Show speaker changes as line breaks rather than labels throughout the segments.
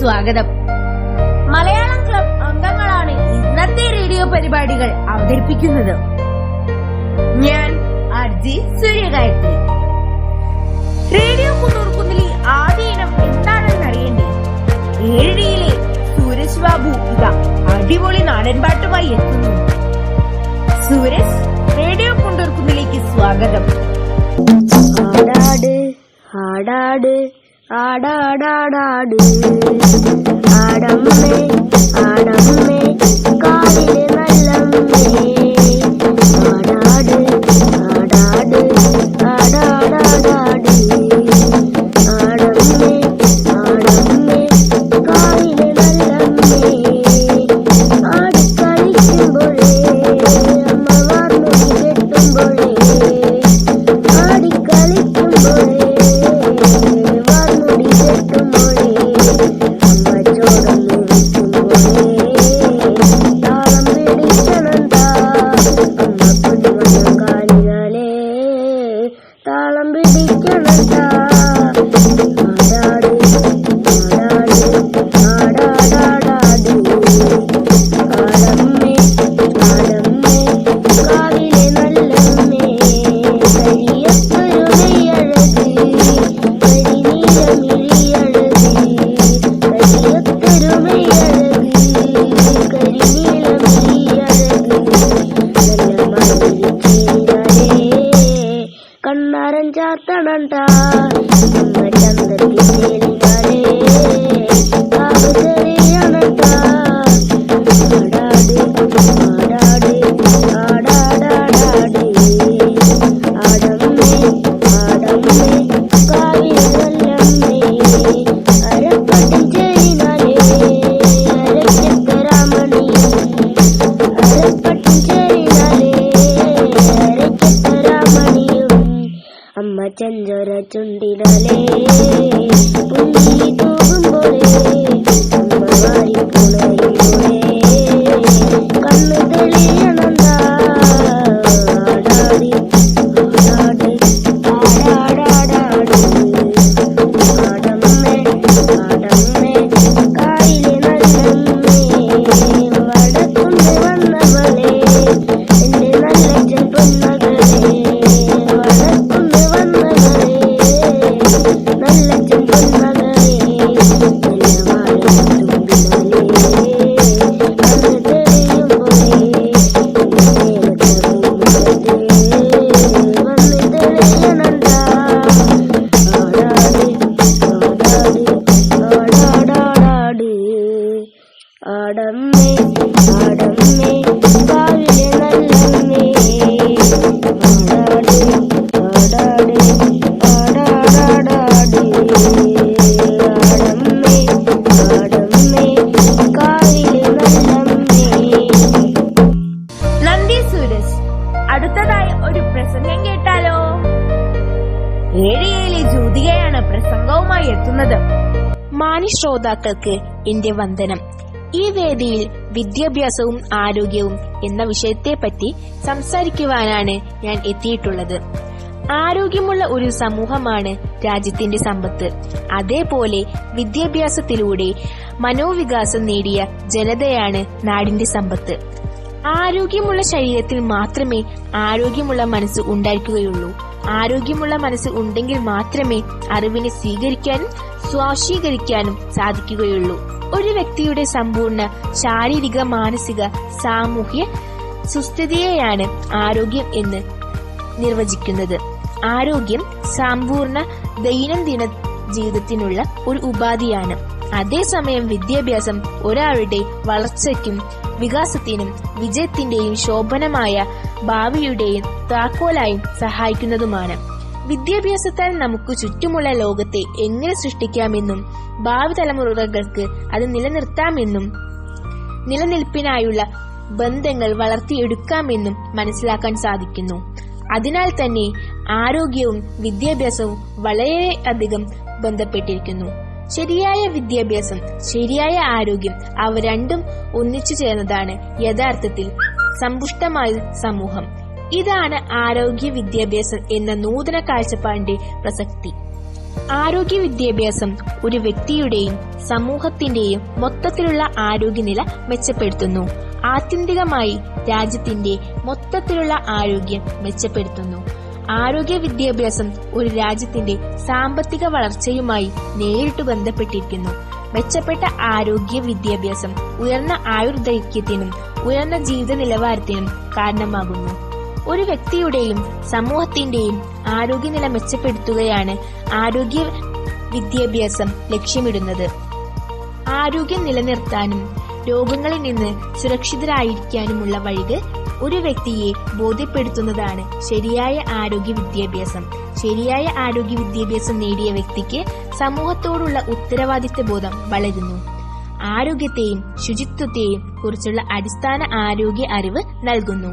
സ്വാഗതം. മലയാളം ക്ലബ് അംഗങ്ങളാണ് ഇന്നത്തെ റേഡിയോ പരിപാടികൾ അവതരിപ്പിക്കുന്നത്. ഞാൻ അർജി സൂര്യഗായത്രി റേഡിയോ കുന്നൂർക്കുന്നിലെ ആദ്യ ഇനം എന്താണെന്ന് അറിയണ്ടേ? ഏഴിയിലെ സൂരജ് ബാബു ഇത അടിപൊളി നാടൻപാട്ടുമായി എത്തുന്നു. സൂരജ് റേഡിയോ കുണ്ടൂർക്കുന്നിലേക്ക് സ്വാഗതം.
ആടാട് ആടാട് ஆடாடாடாடு. ஆடம்மே ஆடம்மே காலிலே நல்லம்மே. ஆடாடு ஆடாடு
ஆடாடாடாடு. സൂരജ്. അടുത്തതായി ഒരു പ്രസംഗം കേട്ടാലോ? ഏഴിയയിലെ ജ്യോതികയാണ് പ്രസംഗവുമായി എത്തുന്നത്.
മാന്യ ശ്രോതാക്കൾക്ക് എന്റെ വന്ദനം. ഈ വേദിയിൽ വിദ്യാഭ്യാസവും ആരോഗ്യവും എന്ന വിഷയത്തെപ്പറ്റി സംസാരിക്കുവാനാണ് ഞാൻ എത്തിയിട്ടുള്ളത്. ആരോഗ്യമുള്ള ഒരു സമൂഹമാണ് രാജ്യത്തിന്റെ സമ്പത്ത്. അതേപോലെ വിദ്യാഭ്യാസത്തിലൂടെ മനോവികാസം നേടിയ ജനതയാണ് നാടിന്റെ സമ്പത്ത്. ആരോഗ്യമുള്ള ശരീരത്തിൽ മാത്രമേ ആരോഗ്യമുള്ള മനസ്സ് ഉണ്ടായിരിക്കുകയുള്ളൂ. ആരോഗ്യമുള്ള മനസ്സ് ഉണ്ടെങ്കിൽ മാത്രമേ അറിവിനെ സ്വീകരിക്കാനും സ്വാശീകരിക്കാനും സാധിക്കുകയുള്ളൂ. ഒരു വ്യക്തിയുടെ സമ്പൂർണ ശാരീരിക മാനസിക സാമൂഹ്യ സുസ്ഥിതിയെയാണ് ആരോഗ്യം എന്ന് നിർവചിക്കുന്നത്. ആരോഗ്യം സമ്പൂർണ ദൈനംദിന ജീവിതത്തിനുള്ള ഒരു ഉപാധിയാണ്. അതേസമയം വിദ്യാഭ്യാസം ഒരാളുടെ വളർച്ചയ്ക്കും വികാസത്തിനും വിജയത്തിന്റെയും ശോഭനമായ ഭാവിയുടെയും താക്കോലായും സഹായിക്കുന്നതുമാണ്. വിദ്യാഭ്യാസത്താൽ നമുക്ക് ചുറ്റുമുള്ള ലോകത്തെ എങ്ങനെ സൃഷ്ടിക്കാമെന്നും ഭാവി തലമുറകൾക്ക് അത് നിലനിർത്താമെന്നും നിലനിൽപ്പിനായുള്ള ബന്ധങ്ങൾ വളർത്തിയെടുക്കാമെന്നും മനസ്സിലാക്കാൻ സാധിക്കുന്നു. അതിനാൽ തന്നെ ആരോഗ്യവും വിദ്യാഭ്യാസവും വളരെയധികം ബന്ധപ്പെട്ടിരിക്കുന്നു. ശരിയായ വിദ്യാഭ്യാസം ശരിയായ ആരോഗ്യം അവ രണ്ടും ഒന്നിച്ചു ചേർന്നതാണ് യഥാർത്ഥത്തിൽ സമ്പുഷ്ടമായ സമൂഹം. ഇതാണ് ആരോഗ്യ വിദ്യാഭ്യാസം എന്ന നൂതന കാഴ്ചപ്പാടിന്റെ പ്രസക്തി. ആരോഗ്യ വിദ്യാഭ്യാസം ഒരു വ്യക്തിയുടെയും സമൂഹത്തിന്റെയും മൊത്തത്തിലുള്ള ആരോഗ്യനില മെച്ചപ്പെടുത്തുന്നു. ആത്യന്തികമായി രാജ്യത്തിന്റെ മൊത്തത്തിലുള്ള ആരോഗ്യം മെച്ചപ്പെടുത്തുന്നു. ആരോഗ്യ വിദ്യാഭ്യാസം ഒരു രാജ്യത്തിന്റെ സാമ്പത്തിക വളർച്ചയുമായി നേരിട്ട് ബന്ധപ്പെട്ടിരിക്കുന്നു. മെച്ചപ്പെട്ട ആരോഗ്യ വിദ്യാഭ്യാസം ഉയർന്ന ആയുർദൈർഘ്യത്തിനും ഉയർന്ന ജീവിത നിലവാരത്തിനും കാരണമാകുന്നു. ഒരു വ്യക്തിയുടെയും സമൂഹത്തിന്റെയും ആരോഗ്യനില മെച്ചപ്പെടുത്തുകയാണ് ആരോഗ്യ വിദ്യാഭ്യാസം ലക്ഷ്യമിടുന്നത്. ആരോഗ്യം നിലനിർത്താനും രോഗങ്ങളിൽ നിന്ന് സുരക്ഷിതരായിരിക്കാനുമുള്ള വഴികൾ ഒരു വ്യക്തിയെ ബോധ്യപ്പെടുത്തുന്നതാണ് ശരിയായ ആരോഗ്യ വിദ്യാഭ്യാസം. ശരിയായ ആരോഗ്യ വിദ്യാഭ്യാസം നേടിയ വ്യക്തിക്ക് സമൂഹത്തോടുള്ള ഉത്തരവാദിത്വ ബോധം വളരുന്നു. ആരോഗ്യത്തെയും ശുചിത്വത്തെയും കുറിച്ചുള്ള അടിസ്ഥാന ആരോഗ്യ അറിവ് നൽകുന്നു.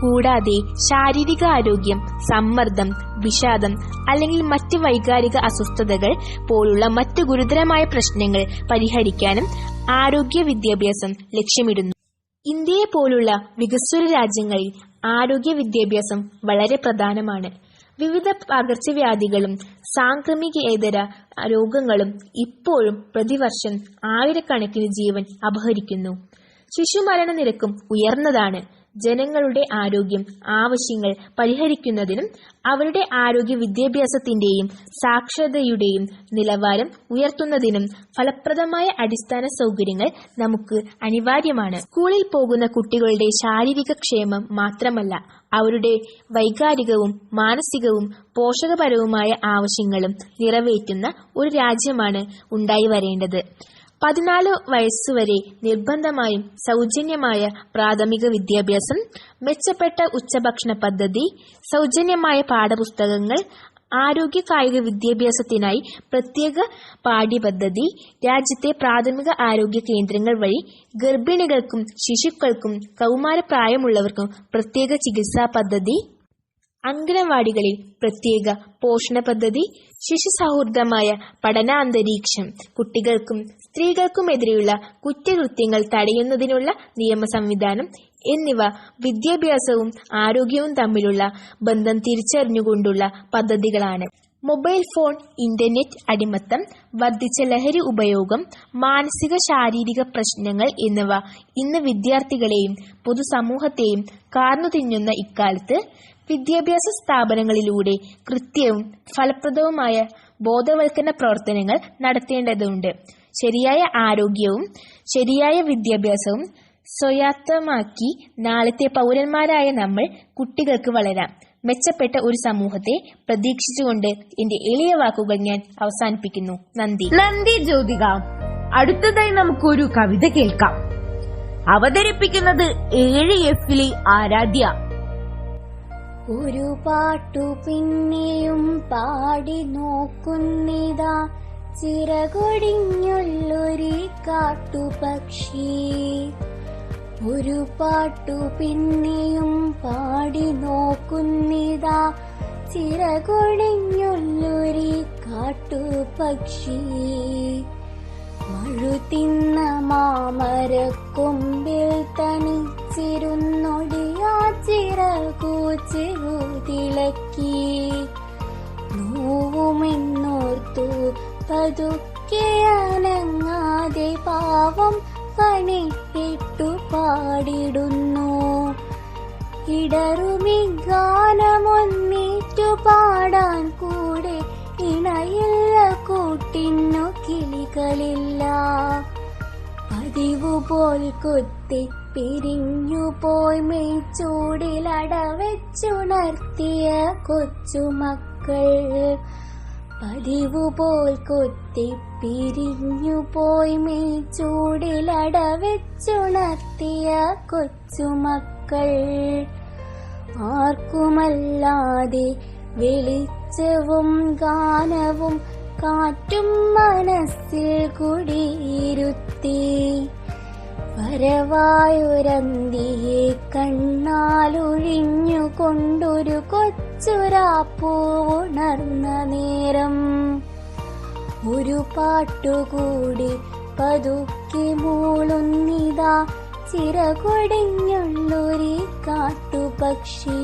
കൂടാതെ ശാരീരിക ആരോഗ്യം സമ്മർദ്ദം വിഷാദം അല്ലെങ്കിൽ മറ്റ് വൈകാരിക അസ്വസ്ഥതകൾ പോലുള്ള മറ്റ് ഗുരുതരമായ പ്രശ്നങ്ങൾ പരിഹരിക്കാനും ആരോഗ്യ വിദ്യാഭ്യാസം ലക്ഷ്യമിടുന്നു. ഇന്ത്യയെ പോലുള്ള വികസ്വര രാജ്യങ്ങളിൽ ആരോഗ്യ വിദ്യാഭ്യാസം വളരെ പ്രധാനമാണ്. വിവിധ പകർച്ചവ്യാധികളും സാംക്രമികേതര രോഗങ്ങളും ഇപ്പോഴും പ്രതിവർഷം ആയിരക്കണക്കിന് ജീവൻ അപഹരിക്കുന്നു. ശിശുമരണ നിരക്കും ഉയർന്നതാണ്. ജനങ്ങളുടെ ആരോഗ്യം ആവശ്യങ്ങൾ പരിഹരിക്കുന്നതിനും അവരുടെ ആരോഗ്യ വിദ്യാഭ്യാസത്തിന്റെയും സാക്ഷരതയുടെയും നിലവാരം ഉയർത്തുന്നതിനും ഫലപ്രദമായ അടിസ്ഥാന സൗകര്യങ്ങൾ നമുക്ക് അനിവാര്യമാണ്. സ്കൂളിൽ പോകുന്ന കുട്ടികളുടെ ശാരീരിക ക്ഷേമം മാത്രമല്ല അവരുടെ വൈകാരികവും മാനസികവും പോഷകപരവുമായ ആവശ്യങ്ങളും നിറവേറ്റുന്ന ഒരു രാജ്യമാണ് ഉണ്ടായി വരേണ്ടത്. പതിനാല് വയസ്സുവരെ നിർബന്ധമായും സൗജന്യമായ പ്രാഥമിക വിദ്യാഭ്യാസം മെച്ചപ്പെട്ട ഉച്ചഭക്ഷണ പദ്ധതി സൗജന്യമായ പാഠപുസ്തകങ്ങൾ ആരോഗ്യ കായിക വിദ്യാഭ്യാസത്തിനായി പ്രത്യേക പാഠ്യപദ്ധതി രാജ്യത്തെ പ്രാഥമിക ആരോഗ്യ കേന്ദ്രങ്ങൾ വഴി ഗർഭിണികൾക്കും ശിശുക്കൾക്കും കൗമാരപ്രായമുള്ളവർക്കും പ്രത്യേക ചികിത്സാ പദ്ധതി അംഗനവാടികളിൽ പ്രത്യേക പോഷണ പദ്ധതി ശിശു സൗഹൃദമായ പഠനാന്തരീക്ഷം കുട്ടികൾക്കും സ്ത്രീകൾക്കുമെതിരെയുള്ള കുറ്റകൃത്യങ്ങൾ തടയുന്നതിനുള്ള നിയമ സംവിധാനം എന്നിവ വിദ്യാഭ്യാസവും ആരോഗ്യവും തമ്മിലുള്ള ബന്ധം തിരിച്ചറിഞ്ഞുകൊണ്ടുള്ള പദ്ധതികളാണ്. മൊബൈൽ ഫോൺ ഇന്റർനെറ്റ് അടിമത്തം വർദ്ധിച്ച ലഹരി ഉപയോഗം മാനസിക ശാരീരിക പ്രശ്നങ്ങൾ എന്നിവ ഇന്ന് വിദ്യാർത്ഥികളെയും പൊതുസമൂഹത്തെയും കാർന്നു തിന്നുന്ന ഇക്കാലത്ത് വിദ്യാഭ്യാസ സ്ഥാപനങ്ങളിലൂടെ കൃത്യവും ഫലപ്രദവുമായ ബോധവൽക്കരണ പ്രവർത്തനങ്ങൾ നടത്തേണ്ടതുണ്ട്. ശരിയായ ആരോഗ്യവും ശരിയായ വിദ്യാഭ്യാസവും സ്വയാത്തമാക്കി നാളത്തെ പൗരന്മാരായ നമ്മൾ കുട്ടികൾക്ക് വളരാം. മെച്ചപ്പെട്ട ഒരു സമൂഹത്തെ പ്രതീക്ഷിച്ചുകൊണ്ട് എന്റെ എളിയ വാക്കുകൾ ഞാൻ അവസാനിപ്പിക്കുന്നു. നന്ദി.
നന്ദി ജ്യോതിക. അടുത്തതായി നമുക്കൊരു കവിത കേൾക്കാം. അവതരിപ്പിക്കുന്നത് ഏഴ് എഫിലെ ആരാധ്യ.
ഒരു പാട്ടു പിന്നെയും പാടി നോക്കുന്നിതാ. ചിറകൊടിഞ്ഞുള്ളൊരു കാട്ടുപക്ഷി. ഒരു പാട്ടു പിന്നെയും പാടി നോക്കുന്നിതാ. ചിറകൊടിഞ്ഞുള്ളൊരു കാട്ടുപക്ഷി. മഴുതിന്ന മാമരക്കൊമ്പിൽ തനിച്ചിരുന്നൊടിയാ ചിറകു ചെറുതിളക്കി നോവുമെന്നോർത്തു പതുക്കെ അനങ്ങാതെ പാവം പണിപ്പെട്ടു പാടിടുന്നു. ഇടറുമി ഗാനമൊന്നിറ്റു പാടാൻ കൂടെ ഇണയില്ല കൂട്ടിന്നു കിളികളില്ല. പോൽ കൊത്തി പിരിഞ്ഞു പോയി മെയ്ച്ചൂടിലടവെച്ചുണർത്തിയ കൊച്ചുമക്കൾ. പതിവു പോൽ കൊത്തി പിരിഞ്ഞു പോയി മെയ്ച്ചൂടിലടവെച്ചുണർത്തിയ കൊച്ചുമക്കൾ. ആർക്കുമല്ലാതെ വെളിച്ചവും ഗാനവും കാറ്റും മനസ്സിൽ കുടിയിരുത്തി. വരവായൊരന്തിയെ കണ്ണാലൊഴിഞ്ഞുകൊണ്ടൊരു കൊച്ചുരാപ്പൂണർന്ന നേരം. ഒരു പാട്ടുകൂടി പതുക്കെ മൂളുന്നിതാ ചിറകൊടിഞ്ഞുള്ളൊരു കാട്ടുപക്ഷി.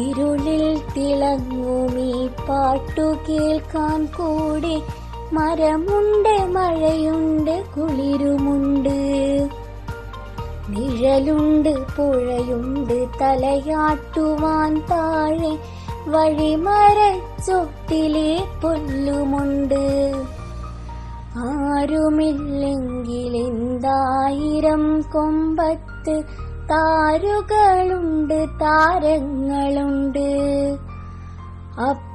ഇരുളിൽ തിളങ്ങുമീ പാട്ടു കേൾക്കാൻ കൂടെ മരമുണ്ട് മഴയുണ്ട് കുളിരുമുണ്ട്. നിഴലുണ്ട് പുഴയുണ്ട് തലയാട്ടുവാൻ താഴെ വഴിമരച്ചൊട്ടിലെ പൊല്ലുമുണ്ട് ആരുമില്ലെങ്കിൽ എന്തായിരം കൊമ്പത്ത് താരുകളുണ്ട് താരങ്ങളുണ്ട്.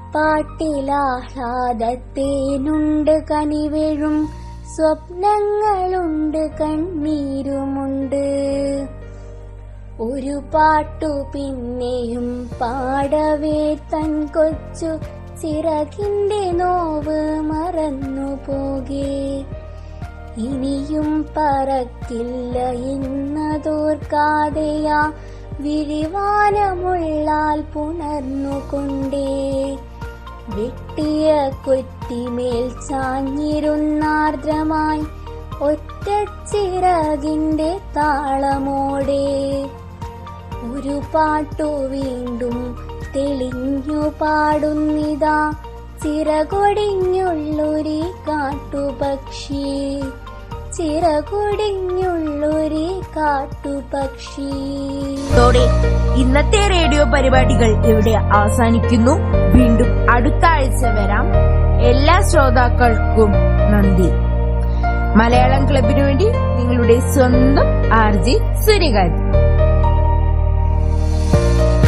അപ്പാട്ടിലാഹ്ലാദത്തേനുണ്ട് കനിവെഴും സ്വപ്നങ്ങളുണ്ട് കണ്ണീരുമുണ്ട്. ഒരു പാട്ടു പിന്നെയും പാടവേ തൻ കൊച്ചു ചിറകിന്റെ നോവ് മറന്നു പോകേ ഇനിയും പറക്കില്ല എന്നതോർക്കാതെയാ വിരിവാനമുള്ളാൽ പുണർന്നുകൊണ്ടേ. വെട്ടിയ കൊറ്റിമേൽ ചാഞ്ഞിരുന്നാർദ്രമായി ഒറ്റച്ചിറകിന്റെ താളമോടെ. ഒരു പാട്ടു വീണ്ടും തെളിഞ്ഞു പാടുന്നിതാ. ചിറകൊടിഞ്ഞുള്ളൊരി കാട്ടുപക്ഷി. ചിറകൊടിഞ്ഞുള്ളൊരി കാട്ടുപക്ഷി.
ഇതോടെ ഇന്നത്തെ റേഡിയോ പരിപാടികൾ ഇവിടെ അവസാനിക്കുന്നു. വീണ്ടും അടുത്ത ആഴ്ച വരാം. എല്ലാ ശ്രോതാക്കൾക്കും നന്ദി. മലയാളം ക്ലബിനു വേണ്ടി നിങ്ങളുടെ സ്വന്തം ആർജി സുനികാന്ത്.